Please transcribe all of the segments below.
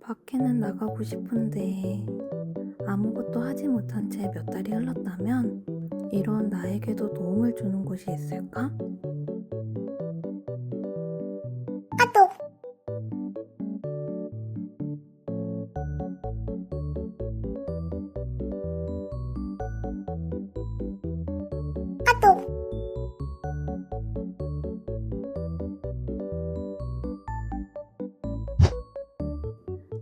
밖에는 나가고 싶은데 아무것도 하지 못한 채 몇 달이 흘렀다면 이런 나에게도 도움을 주는 곳이 있을까?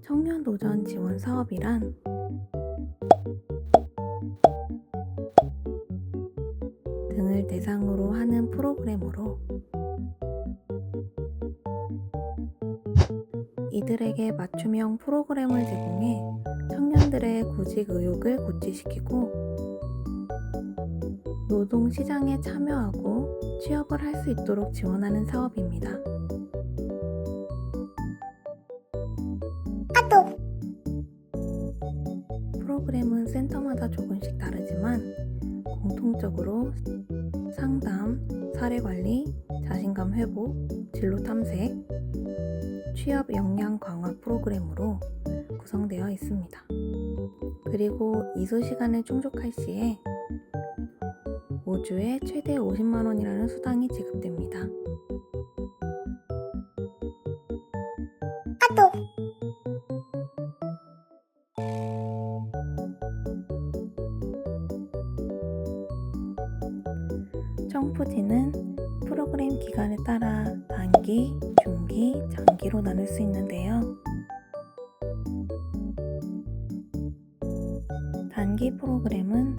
청년 도전 지원 사업이란 등을 대상으로 하는 프로그램으로 이들에게 맞춤형 프로그램을 제공해 청년들의 구직 의욕을 고취시키고 노동 시장에 참여하고 취업을 할 수 있도록 지원하는 사업입니다. 프로그램은 센터마다 조금씩 다르지만 공통적으로 상담, 사례 관리, 자신감 회복, 진로 탐색, 취업 역량 강화 프로그램으로 구성되어 있습니다. 그리고 이수 시간을 충족할 시에 5주에 최대 50만 원이라는 수당이 지급됩니다. 청 따라 단기, 중기, 장기로 나눌 수 있는데요. 단기 프로그램은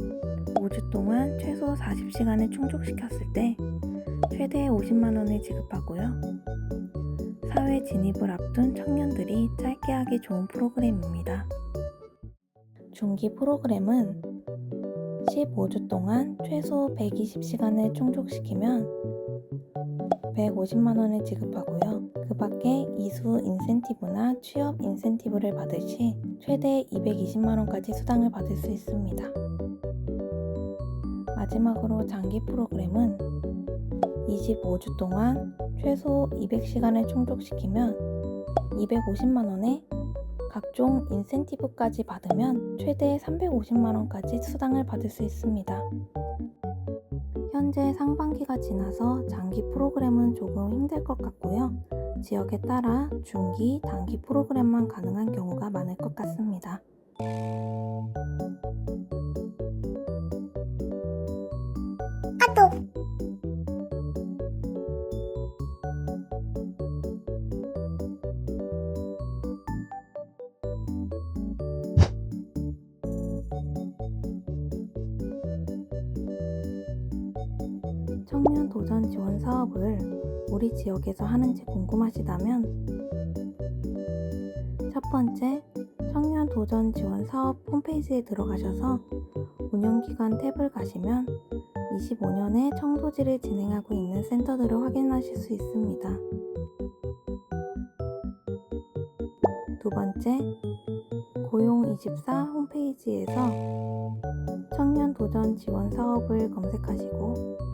5주 동안 최소 40시간을 충족시켰을 때 최대 50만 원을 지급하고요. 사회 진입을 앞둔 청년들이 짧게 하기 좋은 프로그램입니다. 중기 프로그램은 15주 동안 최소 120시간을 충족시키면 150만원을 지급하고요. 그 밖에 이수 인센티브나 취업 인센티브를 받을 시 최대 220만원까지 수당을 받을 수 있습니다. 마지막으로 장기 프로그램은 25주 동안 최소 200시간을 충족시키면 250만원에 각종 인센티브까지 받으면 최대 350만원까지 수당을 받을 수 있습니다. 현재 상반기가 지나서 장기 프로그램은 조금 힘들 것 같고요. 지역에 따라 중기, 단기 프로그램만 가능한 경우가 많을 것 같습니다. 청년 도전 지원 사업을 우리 지역에서 하는지 궁금하시다면 첫 번째 청년 도전 지원 사업 홈페이지에 들어가셔서 운영기간 탭을 가시면 25년에 청도지를 진행하고 있는 센터들을 확인하실 수 있습니다. 두 번째 고용24 홈페이지에서 청년 도전 지원 사업을 검색하시고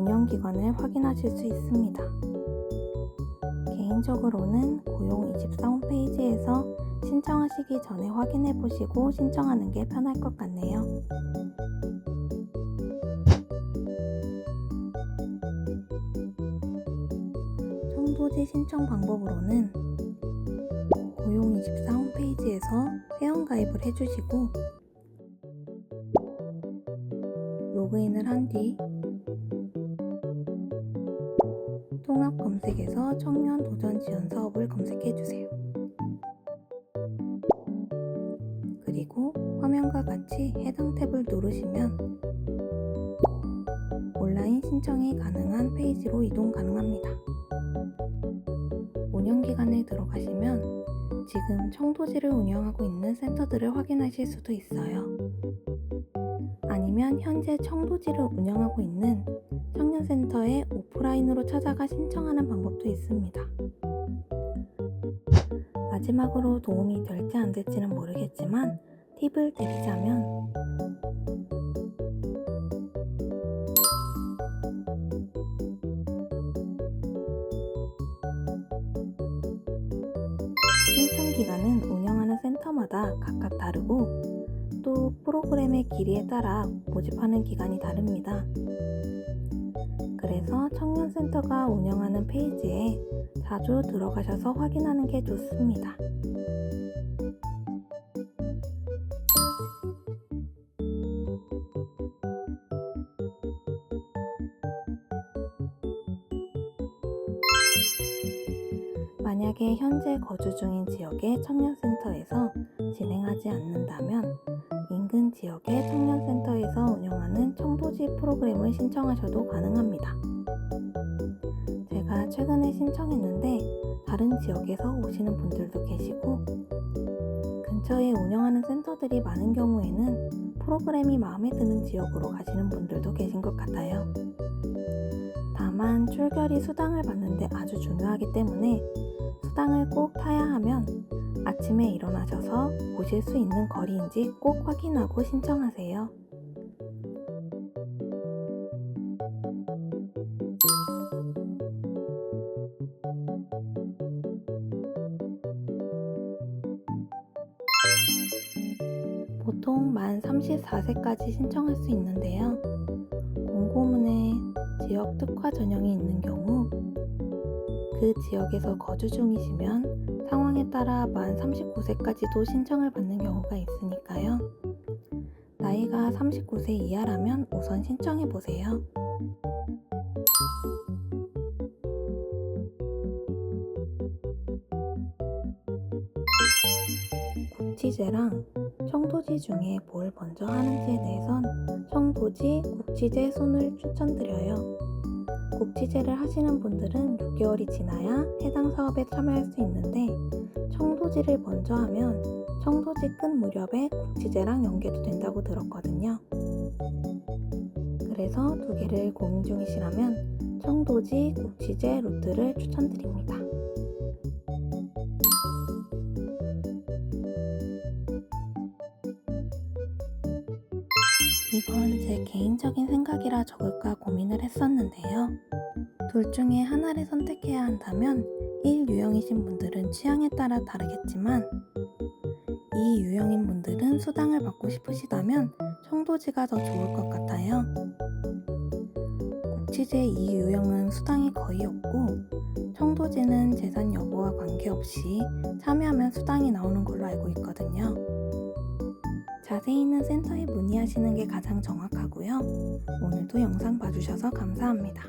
운영 기관을 확인하실 수 있습니다. 개인적으로는 고용24 홈페이지에서 신청하시기 전에 확인해 보시고 신청하는 게 편할 것 같네요. 청도지 신청 방법으로는 고용24 홈페이지에서 회원가입을 해주시고 로그인을 한 뒤 통합 검색에서 청년 도전 지원 사업을 검색해 주세요. 그리고 화면과 같이 해당 탭을 누르시면 온라인 신청이 가능한 페이지로 이동 가능합니다. 운영 기간에 들어가시면 지금 청도지를 운영하고 있는 센터들을 확인하실 수도 있어요. 아니면 현재 청도지를 운영하고 있는 청년센터에 오프라인으로 찾아가 신청하는 방법도 있습니다. 마지막으로 도움이 될지 안 될지는 모르겠지만 팁을 드리자면 신청 기간은 운영하는 센터마다 각각 다르고 또 프로그램의 길이에 따라 모집하는 기간이 다릅니다. 그래서 청년센터가 운영하는 페이지에 자주 들어가셔서 확인하는 게 좋습니다. 만약에 현재 거주 중인 지역의 청년센터에서 진행하지 않는다면 인근 지역의 청년센터에서 운영하는 청도지 프로그램을 신청하셔도 가능합니다. 제가 최근에 신청했는데 다른 지역에서 오시는 분들도 계시고 근처에 운영하는 센터들이 많은 경우에는 프로그램이 마음에 드는 지역으로 가시는 분들도 계신 것 같아요. 다만 출결이 수당을 받는데 아주 중요하기 때문에 수당을 꼭 타야 하면 아침에 일어나셔서 오실 수 있는 거리인지 꼭 확인하고 신청하세요. 보통 만 34세까지 신청할 수 있는데요. 공고문에 지역 특화 전형이 있는 경우 그 지역에서 거주 중이시면 상황에 따라 만 39세까지도 신청을 받는 경우가 있으니까요. 나이가 39세 이하라면 우선 신청해 보세요. 국지제랑 청도지 중에 뭘 먼저 하는지에 대해선 청도지, 국지제 손을 추천드려요. 국지제를 하시는 분들은 6개월이 지나야 해당 사업에 참여할 수 있는데 청도지를 먼저 하면 청도지 끝 무렵에 국지제랑 연계도 된다고 들었거든요. 그래서 두 개를 고민 중이시라면 청도지, 국지제 루트를 추천드립니다. 이건 제 개인적인 생각이라 적을까 고민을 했었는데요. 둘 중에 하나를 선택해야 한다면 1 유형이신 분들은 취향에 따라 다르겠지만 2 유형인 분들은 수당을 받고 싶으시다면 청도지가 더 좋을 것 같아요. 국치제 2 유형은 수당이 거의 없고 청도지는 재산 여부와 관계없이 참여하면 수당이 나오는 걸로 알고 있거든요. 자세히는 센터에 문의하시는 게 가장 정확하고요. 오늘도 영상 봐주셔서 감사합니다.